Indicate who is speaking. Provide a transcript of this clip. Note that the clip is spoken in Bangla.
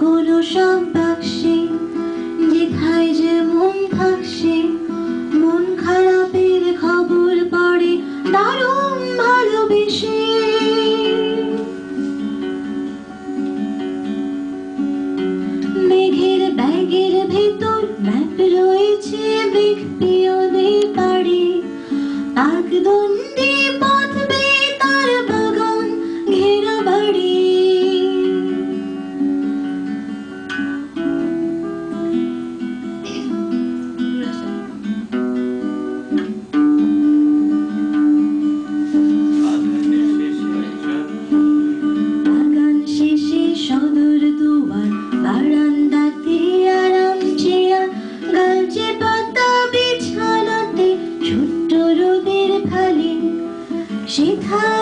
Speaker 1: কলসাম পাকসি যেথায় যে মন থাকসি মন খারাপের খবর পড়ে দারুণ ভালোবেসে। মেঘের ব্যাগের ভেতর ম্যাপ রয়েছে বিগ পিওদের পাড়ে একদম Hi.